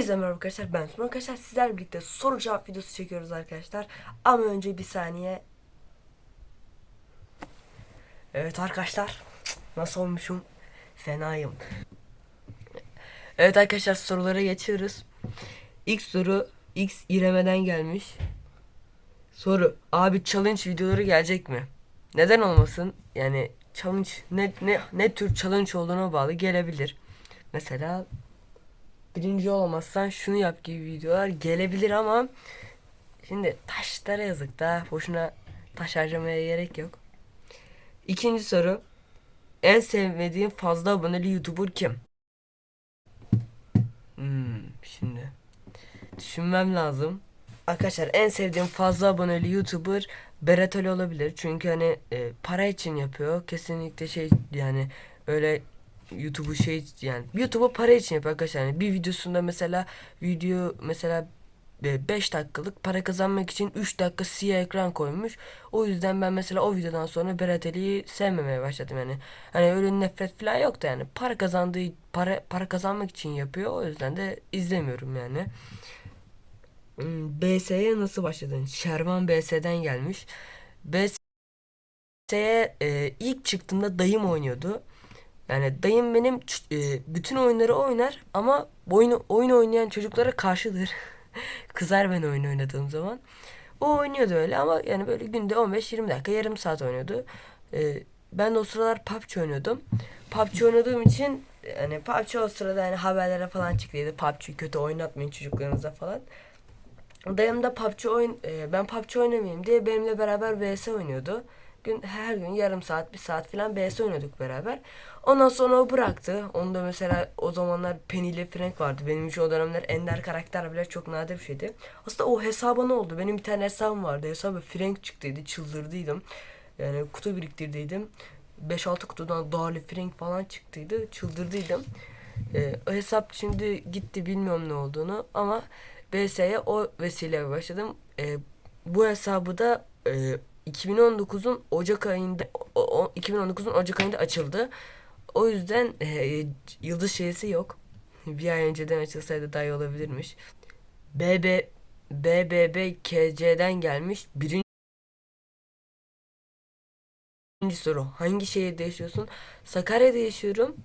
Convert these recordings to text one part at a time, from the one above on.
Hepinize merhaba arkadaşlar ben Suna arkadaşlar. Sizlerle birlikte soru cevap videosu çekiyoruz arkadaşlar. Ama önce bir saniye. Evet arkadaşlar Nasıl olmuşum? Fenayım. Evet arkadaşlar sorulara geçiyoruz. İlk soru X İrem'den gelmiş. Soru Abi challenge videoları gelecek mi? Neden olmasın? Yani challenge ne, ne, ne tür challenge olduğuna bağlı gelebilir. Mesela birinci olamazsan şunu yap gibi videolar gelebilir ama şimdi taşlara yazık da boşuna taş harcamaya gerek yok. İkinci soru en sevmediğin fazla aboneli YouTuber kim? Hmm, şimdi düşünmem lazım. Arkadaşlar en sevdiğim fazla aboneli YouTuber Berat Ali olabilir. Çünkü hani e, para için yapıyor. Kesinlikle şey yani öyle YouTube'u şey yani YouTube'u para için yapıyor arkadaşlar. Yani bir videosunda mesela video mesela 5 dakikalık para kazanmak için 3 dakika siyah ekran koymuş. O yüzden ben mesela o videodan sonra Berat Ali'yi sevmemeye başladım yani. Hani öyle nefret falan yok da yani para kazandığı para para kazanmak için yapıyor. O yüzden de izlemiyorum yani. Hmm, BS'ye nasıl başladın? Şervan BS'den gelmiş. BS'ye e, ilk çıktığımda dayım oynuyordu. Yani dayım benim e, bütün oyunları oynar ama oyun, oyun oynayan çocuklara karşıdır. Kızar ben oyun oynadığım zaman. O oynuyordu öyle ama yani böyle günde 15-20 dakika yarım saat oynuyordu. E, ben de o sıralar PUBG oynuyordum. PUBG oynadığım için hani PUBG o sırada hani haberlere falan çıktıydı. PUBG kötü oynatmayın çocuklarınıza falan. Dayım da PUBG oyun e, ben PUBG oynamayayım diye benimle beraber VS oynuyordu. Gün her gün yarım saat bir saat falan VS oynuyorduk beraber. Ondan sonra o bıraktı. Onda mesela o zamanlar Penny ile Frank vardı. Benim için o dönemler ender karakter bile çok nadir bir şeydi. Aslında o hesaba ne oldu? Benim bir tane hesabım vardı. Hesabı Frank çıktıydı. Çıldırdıydım. Yani kutu biriktirdiydim. 5-6 kutudan Dali Frank falan çıktıydı. Çıldırdıydım. Ee, o hesap şimdi gitti bilmiyorum ne olduğunu ama BS'ye o vesileyle başladım. Ee, bu hesabı da e, 2019'un Ocak ayında o, o, 2019'un Ocak ayında açıldı. O yüzden e, yıldız şeysi yok. Bir ay önceden açılsaydı daha iyi olabilirmiş. BB BBBKC'den gelmiş. Birinci soru. Hangi şehirde yaşıyorsun? Sakarya'da yaşıyorum.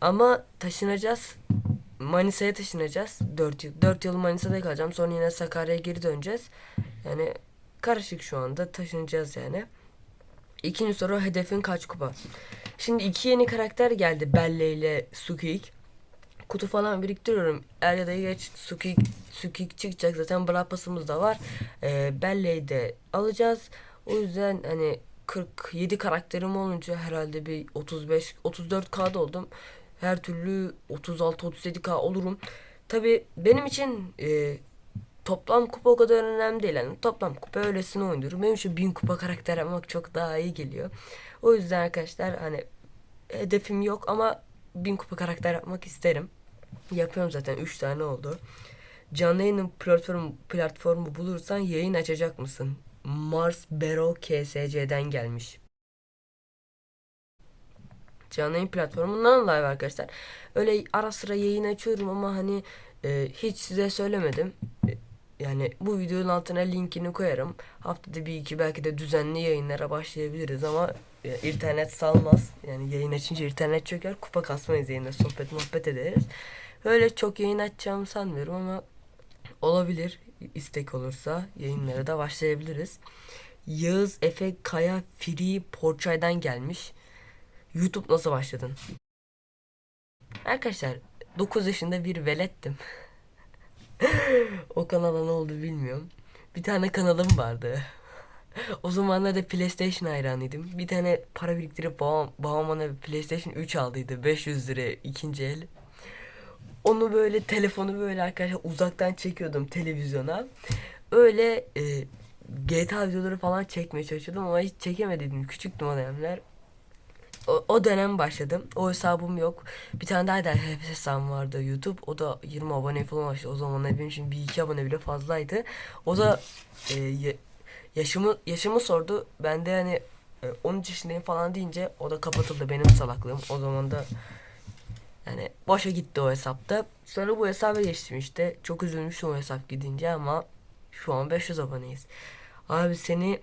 Ama taşınacağız. Manisa'ya taşınacağız. 4 yıl. 4 yıl Manisa'da kalacağım. Sonra yine Sakarya'ya geri döneceğiz. Yani karışık şu anda. Taşınacağız yani. İkinci soru hedefin kaç kupa? Şimdi iki yeni karakter geldi. Belle ile Sukik. Kutu falan biriktiriyorum. Er ya da geç Sukik, Sukik çıkacak. Zaten Brapas'ımız da var. Ee, Belle'yi de alacağız. O yüzden hani 47 karakterim olunca herhalde bir 35 34K'da oldum. Her türlü 36-37K olurum. Tabi benim için e, toplam kupa o kadar önemli değil. Yani toplam kupa öylesine oynuyorum. Benim için 1000 kupa karakter yapmak çok daha iyi geliyor. O yüzden arkadaşlar hani hedefim yok ama 1000 kupa karakter yapmak isterim. Yapıyorum zaten 3 tane oldu. Canlı yayının platformu, platformu bulursan yayın açacak mısın? Mars Bero KSC'den gelmiş. Canlı yayın platformundan live arkadaşlar. Öyle ara sıra yayın açıyorum ama hani e, hiç size söylemedim. Yani bu videonun altına linkini koyarım. Haftada bir iki belki de düzenli yayınlara başlayabiliriz ama e, internet salmaz. Yani yayın açınca internet çöker. Kupa kasmayız yayında sohbet muhabbet ederiz. Öyle çok yayın açacağımı sanmıyorum ama olabilir. istek olursa yayınlara da başlayabiliriz. Yağız Efe Kaya Free Porçay'dan gelmiş. YouTube nasıl başladın? Arkadaşlar 9 yaşında bir velettim. o kanala ne oldu bilmiyorum. Bir tane kanalım vardı. o zamanlar da PlayStation hayranıydım. Bir tane para biriktirip babam, babam bana PlayStation 3 aldıydı. 500 lira ikinci el. Onu böyle telefonu böyle arkadaşlar uzaktan çekiyordum televizyona. Öyle e, GTA videoları falan çekmeye çalışıyordum ama hiç çekemediydim. Küçüktüm o dönemler. O, o dönem başladım. O hesabım yok. Bir tane daha da hesabım vardı YouTube. O da 20 abone falan başladı. O zaman benim için bir iki abone bile fazlaydı. O da e, ya- yaşımı yaşımı sordu. Ben de e, 13 yaşındayım falan deyince o da kapatıldı benim salaklığım. O zaman da Yani boşa gitti o hesapta. Sonra bu hesaba geçtim işte. Çok üzülmüştüm o hesap gidince ama şu an 500 aboneyiz. Abi seni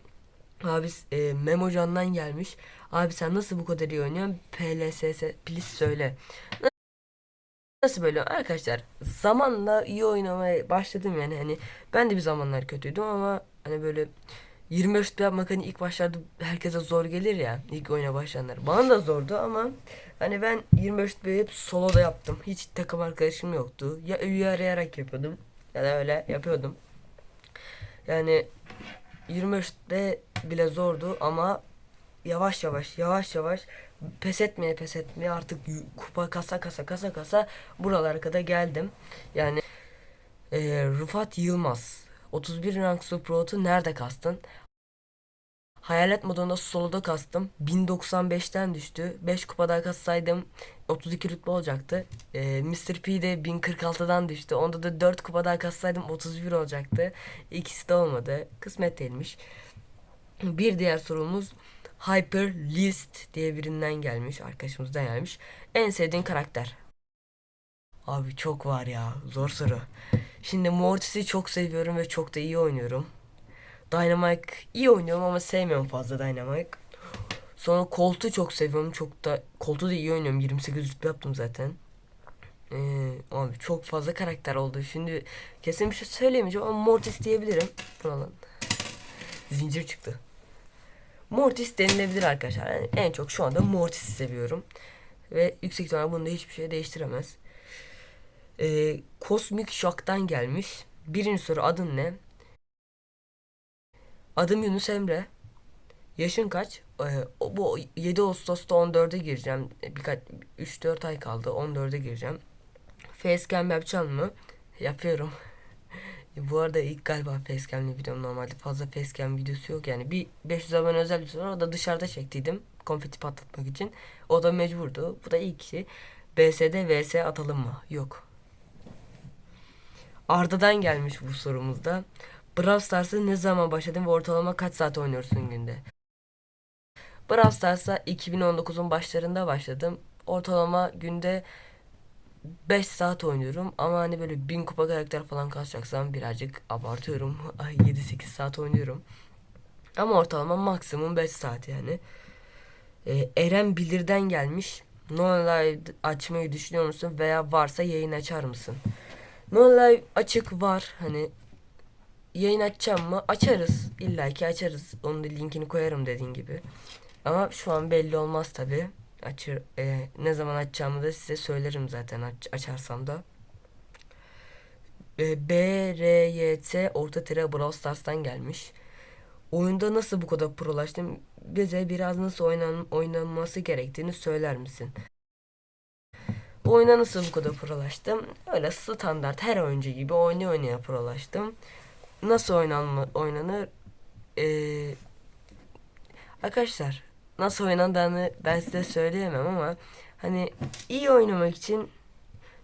abi e, Memocan'dan gelmiş. Abi sen nasıl bu kadar iyi oynuyorsun? PLSS please söyle. Nasıl böyle arkadaşlar zamanla iyi oynamaya başladım yani hani ben de bir zamanlar kötüydüm ama hani böyle 25 rütbe yapmak hani ilk başlarda herkese zor gelir ya ilk oyuna başlayanlar. Bana da zordu ama hani ben 25 rütbeyi hep soloda yaptım. Hiç takım arkadaşım yoktu. Ya üye arayarak yapıyordum ya da öyle yapıyordum. Yani 25 rütbe bile zordu ama yavaş yavaş yavaş yavaş pes etmeye pes etmeye artık kupa kasa kasa kasa kasa buralara kadar geldim. Yani e, Rıfat Yılmaz 31 rank Superot'u nerede kastın? Hayalet modunda soloda kastım. 1095'ten düştü. 5 kupa daha kassaydım 32 rütbe olacaktı. Ee, Mr. P de 1046'dan düştü. Onda da 4 kupa daha kassaydım 31 olacaktı. İkisi de olmadı. Kısmet değilmiş. Bir diğer sorumuz Hyper List diye birinden gelmiş. Arkadaşımızdan gelmiş. En sevdiğin karakter. Abi çok var ya. Zor soru. Şimdi Mortis'i çok seviyorum ve çok da iyi oynuyorum. Dynamite iyi oynuyorum ama sevmiyorum fazla Dynamite. Sonra Colt'u çok seviyorum. Çok da Colt'u da iyi oynuyorum. 28 rütbe yaptım zaten. Ee, abi çok fazla karakter oldu. Şimdi kesin bir şey söyleyemeyeceğim ama Mortis diyebilirim. Falan. Zincir çıktı. Mortis denilebilir arkadaşlar. Yani en çok şu anda Mortis'i seviyorum. Ve yüksek ihtimalle bunda hiçbir şey değiştiremez. Ee, Cosmic Shock'tan gelmiş. Birinci soru adın ne? Adım Yunus Emre. Yaşın kaç? Ee, bu 7 Ağustos'ta 14'e gireceğim. Birkaç 3-4 ay kaldı. 14'e gireceğim. Facecam yapacağım mı? Yapıyorum. Bu arada ilk galiba facecam'li videom normalde fazla facecam videosu yok yani. Bir 500 abone özel bir var. O da dışarıda çektiydim konfeti patlatmak için. O da mecburdu. Bu da ilk kişi. BS'de VS atalım mı? Yok. Arda'dan gelmiş bu sorumuzda Brawl Stars'ı ne zaman başladın ve ortalama kaç saat oynuyorsun günde? Brawl Stars'a 2019'un başlarında başladım. Ortalama günde 5 saat oynuyorum ama hani böyle 1000 kupa karakter falan kasacaksam birazcık abartıyorum. Ay 7-8 saat oynuyorum. Ama ortalama maksimum 5 saat yani. Ee, Eren Bilir'den gelmiş. No Live açmayı düşünüyor musun veya varsa yayın açar mısın? No Live açık var hani yayın açacağım mı? Açarız. İlla ki açarız. Onun da linkini koyarım dediğin gibi. Ama şu an belli olmaz tabi. Açır, e, ne zaman açacağımı da size söylerim zaten aç, açarsam da. E, BRYT orta tire Brawl Stars'tan gelmiş. Oyunda nasıl bu kadar prolaştın? Bize biraz nasıl oynan, oynanması gerektiğini söyler misin? Bu oyuna nasıl bu kadar prolaştım? Öyle standart her oyuncu gibi oynaya oynaya prolaştım. Nasıl oynanma, oynanır? Ee, arkadaşlar nasıl oynandığını ben size söyleyemem ama hani iyi oynamak için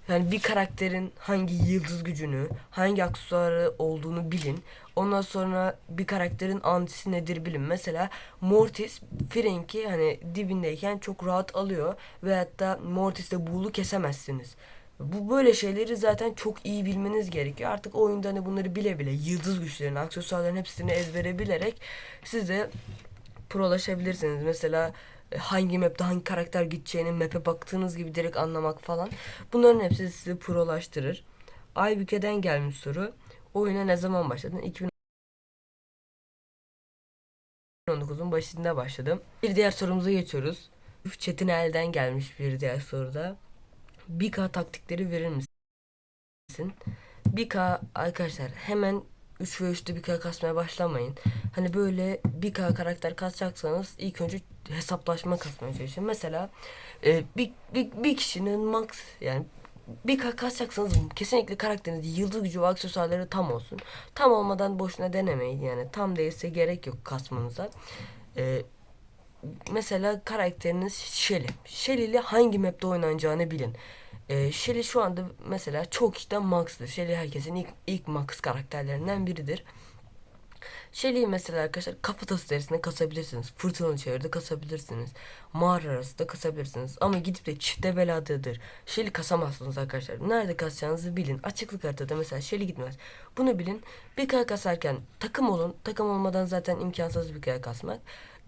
yani bir karakterin hangi yıldız gücünü, hangi aksesuarı olduğunu bilin. Ondan sonra bir karakterin antisi nedir bilin. Mesela Mortis Frank'i hani dibindeyken çok rahat alıyor ve hatta Mortis'le buğulu kesemezsiniz. Bu böyle şeyleri zaten çok iyi bilmeniz gerekiyor. Artık oyunda hani bunları bile bile yıldız güçlerini, aksesuarların hepsini ezbere bilerek siz prolaşabilirsiniz. Mesela e, hangi map'te hangi karakter gideceğini map'e baktığınız gibi direkt anlamak falan. Bunların hepsi sizi prolaştırır. Aybüke'den gelmiş soru. Oyuna ne zaman başladın? 2019'un başında başladım. Bir diğer sorumuza geçiyoruz. Çetin elden gelmiş bir diğer soruda. 1K taktikleri verir misin? 1K arkadaşlar hemen 3 ve 3'te 1K kasmaya başlamayın. Hani böyle 1K karakter kasacaksanız ilk önce hesaplaşma kasmaya çalışın. Mesela e, bir, bir, bir kişinin max yani bir K kasacaksanız kesinlikle karakteriniz yıldız gücü ve aksesuarları tam olsun. Tam olmadan boşuna denemeyin yani. Tam değilse gerek yok kasmanıza. E, mesela karakteriniz Shelly. Shelly ile hangi map'te oynanacağını bilin. Ee, Shelly şu anda mesela çok kişiden max'tır. Shelly herkesin ilk, ilk max karakterlerinden biridir. Shelly'i mesela arkadaşlar kafatası derisinde kasabilirsiniz. Fırtınalı çevrede kasabilirsiniz. Mağara arasında kasabilirsiniz. Ama gidip de çifte beladıdır. Shelly kasamazsınız arkadaşlar. Nerede kasacağınızı bilin. Açıklık haritada mesela Shelly gitmez. Bunu bilin. Bir kaya kasarken takım olun. Takım olmadan zaten imkansız bir kaya kasmak.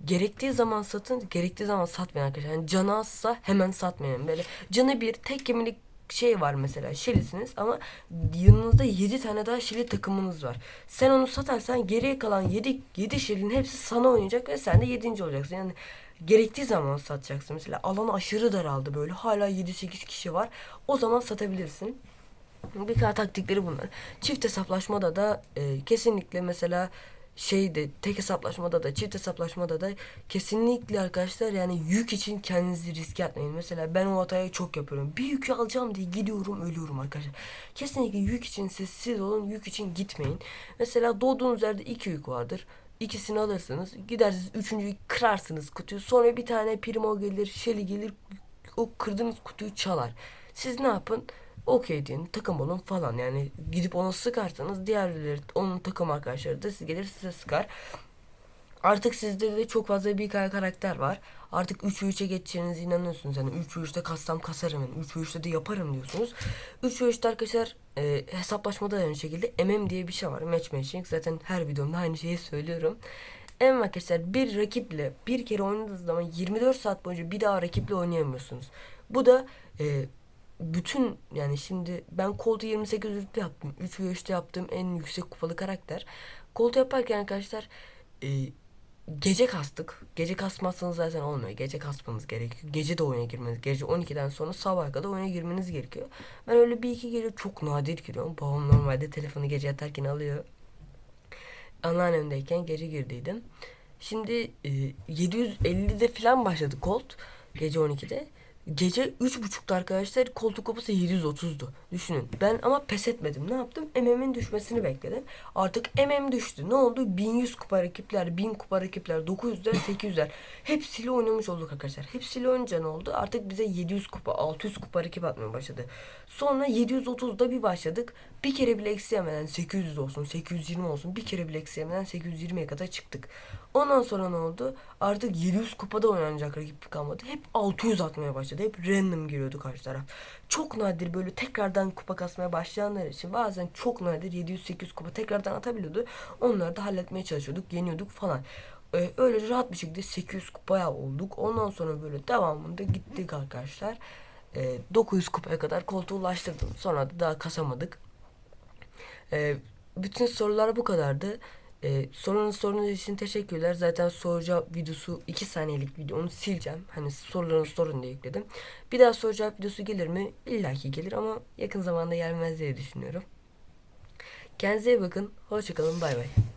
Gerektiği zaman satın, gerektiği zaman satmayın arkadaşlar. Yani canı azsa hemen satmayın. Böyle canı bir tek gemilik şey var mesela Şili'siniz ama yanınızda 7 tane daha Şili takımınız var. Sen onu satarsan geriye kalan 7 7 Şili'nin hepsi sana oynayacak ve sen de 7. olacaksın. Yani gerektiği zaman satacaksın. Mesela alan aşırı daraldı böyle. Hala 7-8 kişi var. O zaman satabilirsin. Birkaç taktikleri bunlar. Çift hesaplaşmada da e, kesinlikle mesela şeyde tek hesaplaşmada da çift hesaplaşmada da kesinlikle arkadaşlar yani yük için kendinizi riske atmayın. Mesela ben o hatayı çok yapıyorum. Bir yükü alacağım diye gidiyorum ölüyorum arkadaşlar. Kesinlikle yük için sessiz olun yük için gitmeyin. Mesela doğduğunuz yerde iki yük vardır. İkisini alırsınız. Gidersiniz üçüncüyü kırarsınız kutuyu. Sonra bir tane primo gelir, şeli gelir. O kırdığınız kutuyu çalar. Siz ne yapın? Okey deyin takım olun falan yani gidip ona sıkarsanız diğerleri onun takım arkadaşları da siz gelir size sıkar. Artık sizde de çok fazla bir karakter var. Artık 3 ve 3'e geçeceğinize inanıyorsunuz. Yani 3 ve 3'te kassam kasarım. Yani 3 ve 3'te de yaparım diyorsunuz. 3 ve 3'te arkadaşlar e, hesaplaşmada da aynı şekilde MM diye bir şey var. Match matching. Zaten her videomda aynı şeyi söylüyorum. MM arkadaşlar bir rakiple bir kere oynadığınız zaman 24 saat boyunca bir daha rakiple oynayamıyorsunuz. Bu da e, bütün yani şimdi ben Colt'u 28 rütbe yaptım. 3 ve 3'te yaptığım en yüksek kupalı karakter. Colt'u yaparken arkadaşlar e, gece kastık. Gece kasmazsanız zaten olmuyor. Gece kasmanız gerekiyor. Gece de oyuna girmeniz. Gece 12'den sonra sabaha kadar oyuna girmeniz gerekiyor. Ben öyle bir iki gece çok nadir giriyorum. Babam normalde telefonu gece yatarken alıyor. Anneannemdeyken gece girdiydim. Şimdi e, 750'de falan başladı Colt. Gece 12'de. Gece 3.30'da arkadaşlar koltuk kupası 730'du. Düşünün. Ben ama pes etmedim. Ne yaptım? MM'in düşmesini bekledim. Artık MM düştü. Ne oldu? 1100 kupa rakipler, 1000 kupa rakipler, 900'ler, 800'ler. Hepsiyle oynamış olduk arkadaşlar. Hepsiyle oynayınca ne oldu? Artık bize 700 kupa, 600 kupa rakip atmaya başladı. Sonra 730'da bir başladık. Bir kere bile eksiyemeden 800 olsun, 820 olsun. Bir kere bile eksiyemeden 820'ye kadar çıktık. Ondan sonra ne oldu? Artık 700 kupada oynanacak rakip kalmadı. Hep 600 atmaya başladı. Hep random giriyordu karşı taraf. Çok nadir böyle tekrardan kupa kasmaya başlayanlar için bazen çok nadir 700-800 kupa tekrardan atabiliyordu. Onları da halletmeye çalışıyorduk, yeniyorduk falan. Ee, öyle rahat bir şekilde 800 kupaya olduk. Ondan sonra böyle devamında gittik arkadaşlar. Ee, 900 kupaya kadar koltuğa ulaştırdım. Sonra da daha kasamadık. Ee, bütün sorular bu kadardı. Ee, sorunuz sorunuz için teşekkürler. Zaten soru cevap videosu 2 saniyelik video. Onu sileceğim. Hani sorularınızı sorun diye ekledim. Bir daha soru cevap videosu gelir mi? İlla ki gelir ama yakın zamanda gelmez diye düşünüyorum. Kendinize iyi bakın. Hoşçakalın. Bay bay.